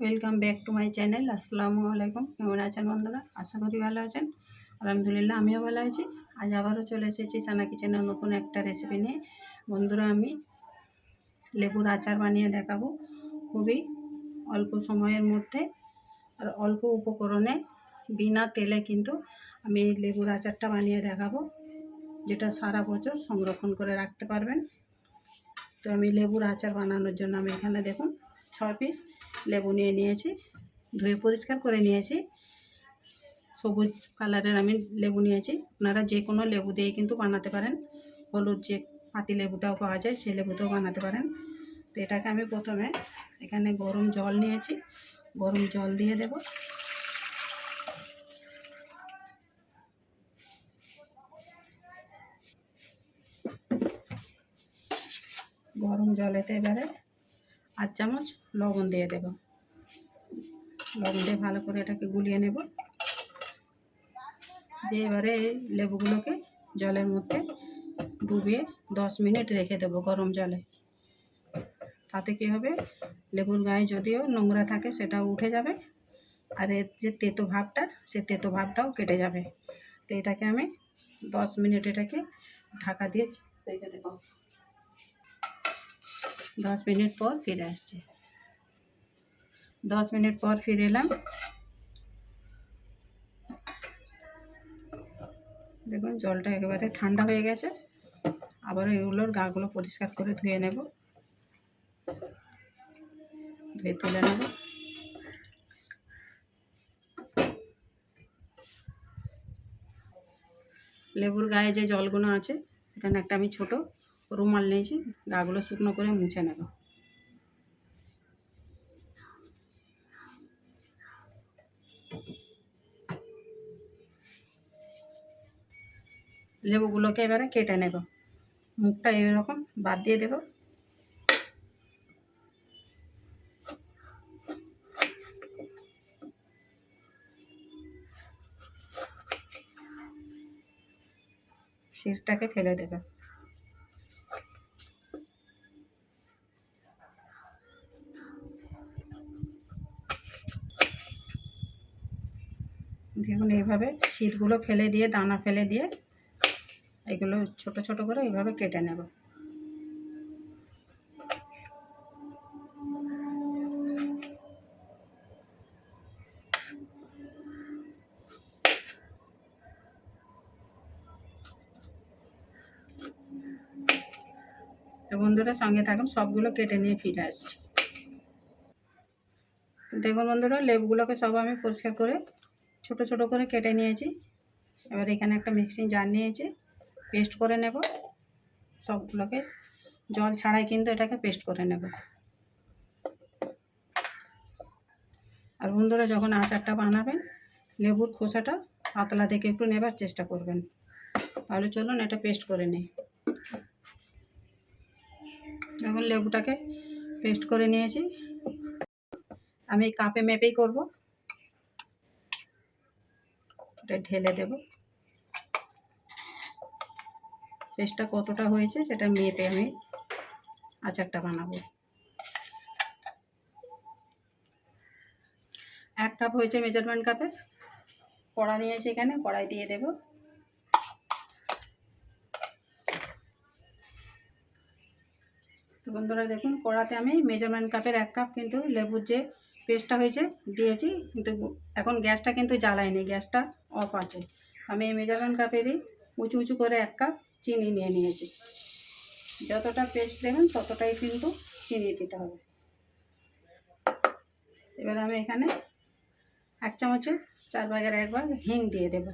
Welcome back to my channel আসসালামু আলাইকুম কেমন আছেন বন্ধুরা? আশা করি ভালো আছেন। আলহামদুলিল্লাহ, আমিও ভালো আছি। আজ আবারও চলে এসেছি সানা কিচেনের নতুন একটা রেসিপি নিয়ে। বন্ধুরা, আমি লেবুর আচার বানিয়ে দেখাবো খুবই অল্প সময়ের মধ্যে। আর অল্প উপকরণে বিনা তেলে কিন্তু আমি লেবুর আচারটা বানিয়ে দেখাবো, যেটা সারা বছর সংরক্ষণ করে রাখতে পারবেন। তো আমি লেবুর আচার বানানোর জন্য আমি এখানে দেখুন, ছয় পিস লেবু নিয়ে নিয়েছি, ধুয়ে পরিষ্কার করে নিয়েছি। সবুজ কালারের আমি লেবু নিয়েছি। আপনারা যে কোনো লেবু দিয়ে কিন্তু বানাতে পারেন। হলুদ যে পাতি লেবুটাও পাওয়া যায়, সেই লেবুতেও বানাতে পারেন। তো এটাকে আমি প্রথমে এখানে গরম জল নিয়েছি। গরম জল দিয়ে দেব। গরম জলেতে এবারে আট চামচ লবণ দিয়ে দেব। লবণ দিয়ে ভালো করে এটাকে গুলিয়ে নেব। দিয়ে এবারে লেবুগুলোকে জলের মধ্যে ডুবিয়ে দশ মিনিট রেখে দেবো গরম জলে। তাতে কী হবে? লেবুর গায়ে যদিও নোংরা থাকে সেটাও উঠে যাবে। আর এর যে তেতো ভাবটা, সে তেতো ভাবটাও কেটে যাবে। তো এটাকে আমি দশ মিনিট এটাকে ঢাকা দিয়ে রেখে দেবো। দশ মিনিট পর ফিরে আসছে। দশ মিনিট পর ফিরে এলাম। দেখুন, জলটা একেবারে ঠান্ডা হয়ে গেছে। আবার এগুলোর গাগুলো পরিষ্কার করে ধুয়ে নেব। ধুয়ে তুলে নেব। লেবুর গায়ে যে জলগুলো আছে, এখানে একটা আমি ছোট রুমাল নিয়েছি, গাগুলো শুকনো করে মুছে নেব। লেবুগুলোকে এবারে কেটে নেব। মুখটা এরকম বাদ দিয়ে দেব। শিরটাকে ফেলে দেবে। এইভাবে শীতগুলো ফেলে দিয়ে, দানা ফেলে দিয়ে এগুলো ছোট ছোট করে এইভাবে কেটে নেব। তো বন্ধুরা সঙ্গে থাকুন, সবগুলো কেটে নিয়ে ফিরে আসছি। দেখুন বন্ধুরা, লেবুগুলোকে সব আমি পরিষ্কার করে ছোট ছোট করে কেটে নিয়েছি। এবার এখানে একটা মিক্সিং জার নিয়েছি, পেস্ট করে নেব। সবগুলোকে জল ছাড়াই কিন্তু এটাকে পেস্ট করে নেব। আর বন্ধুরা যখন আচারটা বানাবেন, লেবুর খোসাটা পাতলা থেকে একটু নেবার চেষ্টা করবেন। তাহলে চলুন এটা পেস্ট করে নিই। এখন লেবুটাকে পেস্ট করে নিয়েছি, আমি কাপে মেপেই করব। এটা ঢেলে দেব। পেস্টটা কতটা হয়েছে সেটা মেপে আমি আচারটা বানাবো। এক কাপ হয়েছে মেজারমেন্ট কাপে। কড়া নিয়েছি এখানে, কড়াই দিয়ে দেব। তো বন্ধুরা দেখুন, কড়াতে আমি মেজারমেন্ট কাপের এক কাপ কিন্তু লেবুর যে পেস্টটা হয়েছে, দিয়েছি, কিন্তু এখন গ্যাসটা কিন্তু জ্বালাইনি, গ্যাসটা অফ আছে। আমি এই মেজারমেন্ট কাপেরই উঁচু উঁচু করে এক কাপ চিনি নিয়ে নিয়েছি। যতটা পেস্ট দেবেন ততটাই কিন্তু চিনি দিতে হবে। এবার আমি এখানে এক চামচে, চার ভাগের এক ভাগ হিং দিয়ে দেব।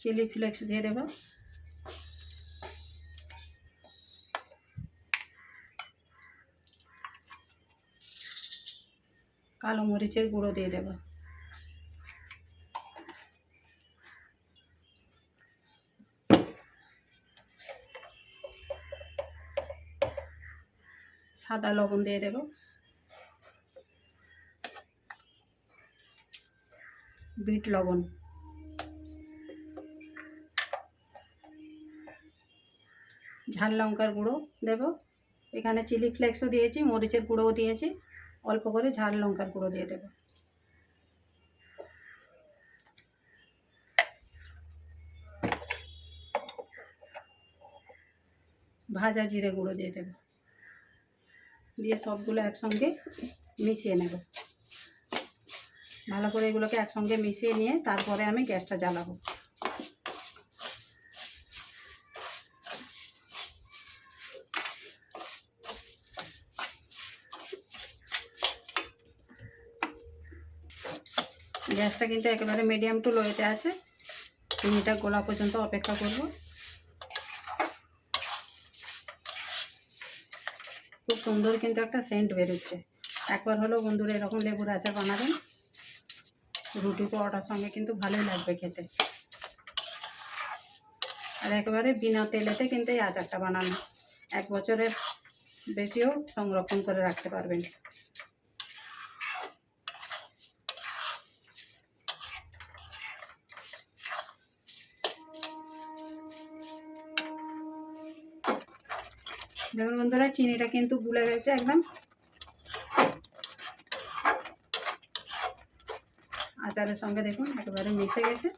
চিলি ফ্লেক্স দিয়ে দেবো। কালো মরিচের গুঁড়ো দিয়ে দেব। সাদা লবণ দিয়ে দেব। বিট লবণ। ঝাল লঙ্কার গুঁড়ো দেব। এখানে চিলি ফ্লেক্সও দিয়েছি, মরিচের গুঁড়োও দিয়েছি। অল্প করে ঝাল লঙ্কার গুঁড়ো দিয়ে দেবো। ভাজা জিরে গুঁড়ো দিয়ে দেবো। দিয়ে সবগুলো একসঙ্গে মিশিয়ে নেব। ভালো করে এগুলোকে একসঙ্গে মিশিয়ে নিয়ে তারপরে আমি গ্যাসটা জ্বালাবো। গ্যাসটা কিন্তু একেবারে মিডিয়াম টু লোয়েতে আছে। চিনিটা গোলা পর্যন্ত অপেক্ষা করব। খুব সুন্দর কিন্তু একটা সেন্ট বেরোচ্ছে। একবার হলো বন্ধুরা এরকম লেবুর আচার বানাবেন। রুটি পরোটার সঙ্গে কিন্তু ভালোই লাগবে খেতে। আর একেবারে বিনা তেলেতে কিন্তু এই আচারটা বানানো। এক বছরের বেশিও সংরক্ষণ করে রাখতে পারবেন। দেখুন বন্ধুরা, চিনিটা কিন্তু গুলে গেছে একদম। আচারের সঙ্গে দেখুন, একেবারে মিশে গেছে।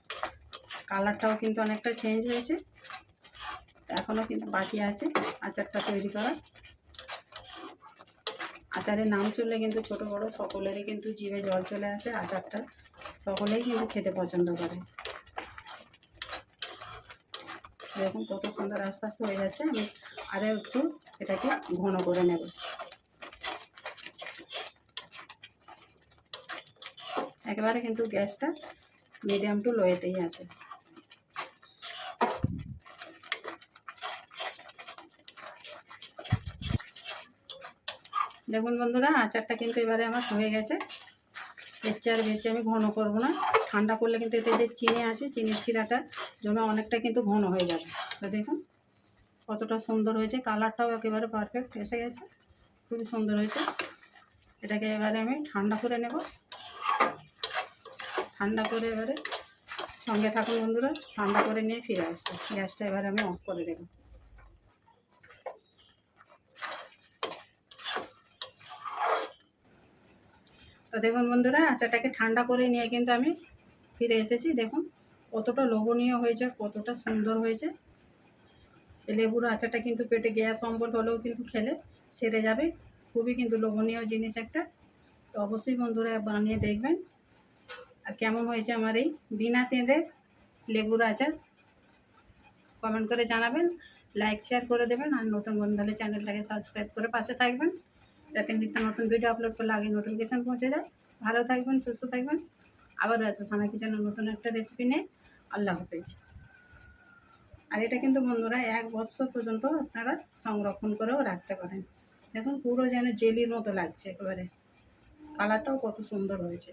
কালারটাও কিন্তু অনেকটা চেঞ্জ হয়েছে। এখনও কিন্তু বাকি আছে আচারটা তৈরি করা আচারের নাম চললে কিন্তু ছোট বড় সকলেরই কিন্তু জিভে জল চলে আসে, আচারটা সকলেই কিন্তু খেতে পছন্দ করে। দেখুন কত সুন্দর আস্তে আস্তে হয়ে যাচ্ছে, আমি আরও একটু এটাকে ঘন করে নেব। একেবারে কিন্তু গ্যাসটা মিডিয়াম টু লোয়েতেই আছে। দেখুন বন্ধুরা, আচারটা কিন্তু এবারে আমার হয়ে গেছে। এর চেয়ে আর বেশি আমি ঘন করব না। ঠান্ডা করলে কিন্তু এতে যে চিনি আছে, চিনির শিরাটা জমে অনেকটা কিন্তু ঘন হয়ে যাবে। তো দেখুন, কতটা সুন্দর হয়েছে। কালারটাও একেবারে পারফেক্ট এসে গেছে। খুবই সুন্দর হয়েছে। এটাকে এবারে আমি ঠান্ডা করে নেব। ঠান্ডা করে এবারে সঙ্গে থাকুন বন্ধুরা, ঠান্ডা করে নিয়ে ফিরে আসছে। গ্যাসটা এবারে আমি অফ করে দেবো। তো দেখুন বন্ধুরা, আচারটাকে ঠান্ডা করে নিয়ে কিন্তু আমি ফিরে এসেছি। দেখুন কতটা লোভনীয় হয়েছে, কতটা সুন্দর হয়েছে। লেবুর আচারটা কিন্তু পেটে গ্যাস অম্বল হলেও কিন্তু খেলে সেরে যাবে। খুবই কিন্তু লোভনীয় জিনিস একটা। তো অবশ্যই বন্ধুরা বানিয়ে দেখবেন। আর কেমন হয়েছে আমার এই বিনা তেলের লেবুর আচার? কমেন্ট করে জানাবেন লাইক শেয়ার করে দেবেন, আর নতুন বন্ধু হলে চ্যানেলটাকে সাবস্ক্রাইব করে পাশে থাকবেন। যাতে নিত্য নতুন ভিডিও আপলোড করলে আগে নোটিফিকেশান পৌঁছে যায়। ভালো থাকবেন, সুস্থ থাকবেন। আবার আছে সানা কিচেনের নতুন একটা রেসিপি নিয়ে আল্লাহ হাফেজ। আর এটা কিন্তু বন্ধুরা এক বছর পর্যন্ত আপনারা সংরক্ষণ করেও রাখতে পারেন। দেখুন পুরো যেন জেলির মতো লাগছে একেবারে। কালারটাও কত সুন্দর হয়েছে।